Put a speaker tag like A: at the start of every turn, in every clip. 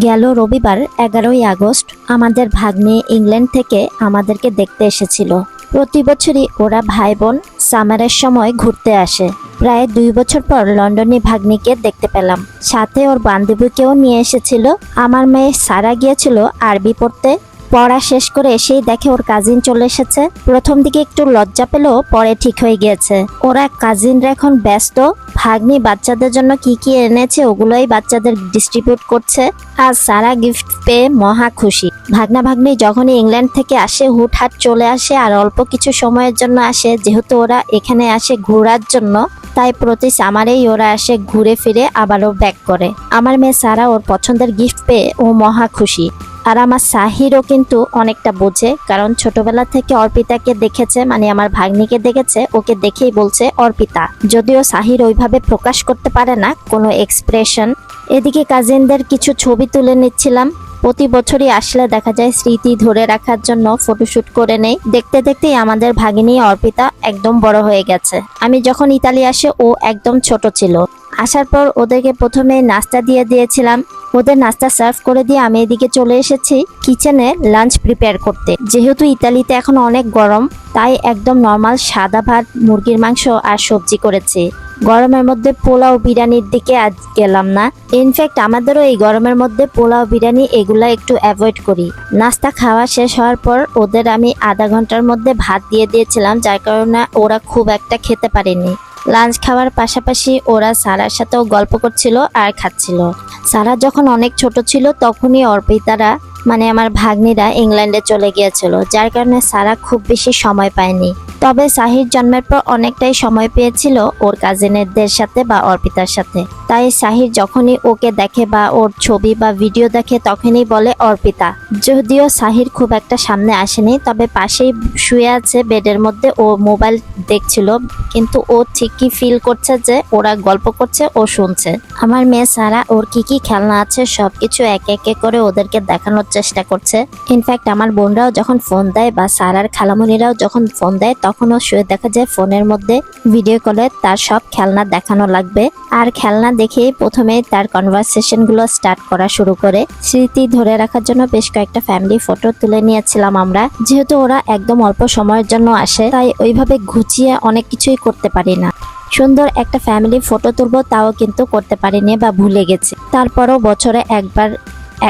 A: গেল রবিবার এগারোই আগস্ট। আমাদের ভাগ্নে ইংল্যান্ড থেকে আমাদেরকে দেখতে এসেছিল। প্রতি বছরই ওরা ভাই বোন সামারের সময় ঘুরতে আসে। প্রায় দুই বছর পর লন্ডনে ভাগ্নিকে দেখতে পেলাম। সাথে ওর বান্ধবীকেও নিয়ে এসেছিল। আমার মেয়ে সারা গিয়েছিল আরবি পড়তে। পড়া শেষ করে এসেই দেখে ওর কাজিন চলে এসেছে। প্রথম দিকে একটু লজ্জা পেলেও পরে ঠিক হয়ে গিয়েছে। ওরা কাজিনরা এখন ব্যস্ত। ভাগ্নি বাচ্চাদের জন্য কি কি এনেছে ওগুলোই বাচ্চাদের ডিস্ট্রিবিউট করছে। আর সারা গিফট পেয়ে মহা খুশি। ভাগনা ভাগ্নি যখনই ইংল্যান্ড থেকে আসে, হুটহাট চলে আসে আর অল্প কিছু সময়ের জন্য আসে, যেহেতু ওরা এখানে আসে ঘোরার জন্য, তাই প্রতি সামারেই ওরা আসে ঘুরে ফিরে আবারও ব্যাক করে। আমার মেয়ে সারা ওর পছন্দের গিফট পেয়ে ও মহা খুশি। আর আমার সাহিরও কিন্তু অনেকটা বোঝে, কারণ ছোটবেলা থেকে অর্পিতাকে দেখেছে মানে আমার ভাগ্নিকে দেখেছে, ওকে দেখেই বলছে, অর্পিতা, যদিও সাহির ওইভাবে প্রকাশ করতে পারে না, কোনো এক্সপ্রেশন এদিকে কাজিনদের কিছু ছবি তুলে নিচ্ছিলাম প্রতি বছরই আসলে দেখা যায় স্মৃতি ধরে রাখার জন্য ফটোশুট করে নেই। দেখতে দেখতেই আমাদের ভাগিনী অর্পিতা একদম বড় হয়ে গেছে। আমি যখন ইতালি আসে, ও একদম ছোট ছিল। আসার পর ওদেরকে প্রথমে নাস্তা দিয়ে দিয়েছিলাম। ওদের নাস্তা সার্ভ করে দিয়ে আমি এদিকে চলে এসেছি কিচেনে লাঞ্চ প্রিপেয়ার করতে। যেহেতু ইতালিতে এখন অনেক গরম, তাই একদম নর্মাল সাদা ভাত, মুরগির মাংস আর সবজি করেছি। গরমের মধ্যে পোলাও, বিরিয়ানির দিকে আজ গেলাম না। ইনফ্যাক্ট আমাদেরও এই গরমের মধ্যে পোলাও, বিরিয়ানি এগুলা একটু অ্যাভয়েড করি। নাস্তা খাওয়া শেষ হওয়ার পর ওদের আমি আধা ঘণ্টার মধ্যে ভাত দিয়ে দিয়েছিলাম, যার কারণে ওরা খুব একটা খেতে পারেনি। লাঞ্চ খাওয়ার পাশাপাশি ওরা সারার সাথেও গল্প করছিল আর খাচ্ছিল। সারা যখন অনেক ছোট ছিল, তখনই অর্পিতারা মানে আমার ভাগ্নিরা ইংল্যান্ডে চলে গিয়েছিল, যার কারণে সারা খুব বেশি সময় পায়নি। তবে সাহির জন্মের পর অনেকটাই সময় পেয়েছিল ওর কাজিনেরদের সাথে বা অর্পিতার সাথে। তাই সাহির যখনই ওকে দেখে বা ওর ছবি বা ভিডিও দেখে তখনই বলে অর্পিতা। যদিও সাহির খুব একটা সামনে আসেনি, তবে পাশেই শুয়ে আছে বেডের মধ্যে ও মোবাইল দেখছিল, কিন্তু ও ঠিকই ফিল করছে যে ওরা গল্প করছে ও শুনছে। আমার মেয়ে সারা, ওর কি কি খেলনা আছে সবকিছু এক একে করে ওদেরকে দেখানোর চেষ্টা করছে। ইনফ্যাক্ট আমার বোনরাও যখন ফোন দেয় বা সারার খালামণিরাও যখন ফোন দেয়, তখনও শুয়ে দেখা যায় ফোনের মধ্যে ভিডিও কলে তার সব খেলনা দেখানো লাগবে। আর খেলনা দেখেই প্রথমে তার কনভারসেশনগুলো স্টার্ট করা শুরু করে। স্মৃতি ধরে রাখার জন্য বেশ কয়েকটা ফ্যামিলি ফটো তুলে নিয়েছিলাম আমরা। যেহেতু ওরা একদম অল্প সময়ের জন্য আসে, তাই ওইভাবে ঘুচিয়ে অনেক কিছুই করতে পারি না। সুন্দর একটা ফ্যামিলি ফটো তুলবো তাও কিন্তু করতে পারিনি বা ভুলে গেছি। তারপরও বছরে একবার,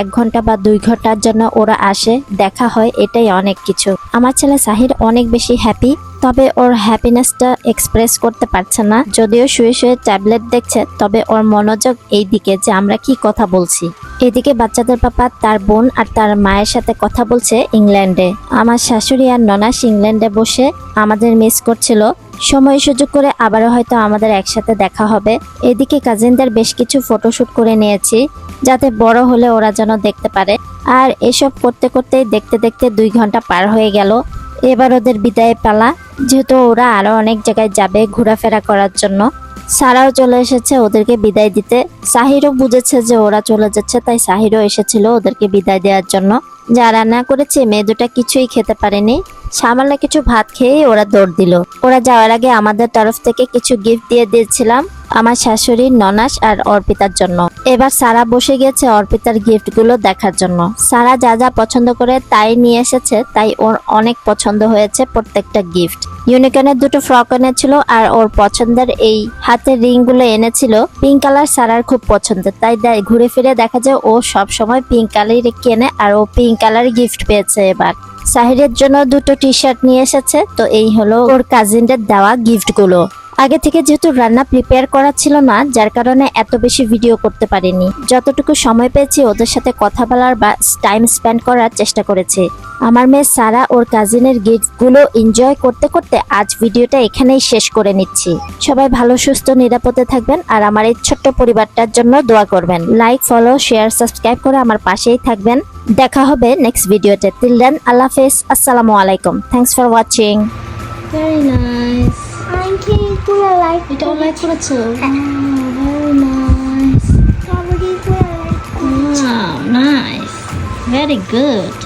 A: এক ঘণ্টা বা দুই ঘণ্টার জন্য ওরা আসে, দেখা হয়, এটাই অনেক কিছু। আমার ছেলে সাহির অনেক বেশি হ্যাপি তবে ওর হ্যাপিনেসটা এক্সপ্রেস করতে পারছে না। যদিও শুয়ে শুয়ে ট্যাবলেট দেখছে, তবে ওর মনোযোগ এই দিকে যে আমরা কি কথা বলছি। এদিকে বাচ্চাদের পাপা তার বোন আর তার মায়ের সাথে কথা বলছে ইংল্যান্ডে। আমার শাশুড়ি আর ননাস ইংল্যান্ডে বসে আমাদের মিস করছিল। সময় সুযোগ করে আবারও হয়তো আমাদের একসাথে দেখা হবে। এদিকে কাজিনদের বেশ কিছু ফটোশুট করে নিয়েছি, যাতে বড় হলে ওরা যেন দেখতে পারে। আর এসব করতে করতে দেখতে দেখতে দুই ঘণ্টা পার হয়ে গেল। এবার ওদের বিদায় পালা। যেহেতু ওরা আরও অনেক জায়গায় যাবে ঘোরাফেরা করার জন্য। সারাও চলে এসেছে, ওদেরকে বিদায় দিতে। সাহিরও বুঝেছে যে ওরা চলে যাচ্ছে, তাই সাহিরও এসেছিল ওদেরকে বিদায় দেওয়ার জন্য। যা রান্না করেছে, মেয়ে দুটা কিছুই খেতে পারেনি। সামান্য কিছু ভাত খেয়েই ওরা দৌড় দিল। ওরা যাওয়ার আগে আমাদের তরফ থেকে কিছু গিফট দিয়ে দিয়েছিলাম, আমার শাশুড়ি, ননাস আর অর্পিতার জন্য। এবার সারা বসে গেছে অর্পিতার গিফটগুলো দেখার জন্য। সারা যা যা পছন্দ করে তাই নিয়ে এসেছে, তাই ওর অনেক পছন্দ হয়েছে প্রত্যেকটা গিফট ইউনিকর্নের দুটো ফ্রক এনেছিল আর ওর পছন্দের এই হাতের রিংগুলো এনেছিল। পিঙ্ক কালার সারার খুব পছন্দের তাই ঘুরে ফিরে দেখা যায় ও সব সময় পিঙ্ক কালার কেনে আর ও পিঙ্ক কালার গিফট পেয়েছে এবার। সাহিরের জন্য দুটো টি শার্ট নিয়ে এসেছে, তো এই হলো ওর কাজিনদের দেওয়া গিফটগুলো। আগে থেকে যেহেতু রান্না প্রিপেয়ার করা ছিল না, যার কারণে এত বেশি ভিডিও করতে পারিনি। যতটুকু সময় পেয়েছি ওদের সাথে কথা বলার বা টাইম স্পেন্ড করার চেষ্টা করেছি। আমার মেয়ে সারা ওর কাজিনের গিফটগুলো এনজয় করতে করতে আজ ভিডিওটা এখানেই শেষ করে নিচ্ছি। সবাই ভালো সুস্থ নিরাপদে থাকবেন আর আমার এই ছোট্ট পরিবারটার জন্য দোয়া করবেন। লাইক ফলো শেয়ার সাবস্ক্রাইব করে আমার পাশেই থাকবেন। দেখা হবে নেক্সট ভিডিওতে তিল দেন আল্লাহ হাফেজ। আসসালামু আলাইকুম। থ্যাংকস ফর ওয়াচিং
B: পুরো
C: এটা লাইক করেছ
B: ভেরি নাইস পুরো.
C: Very good.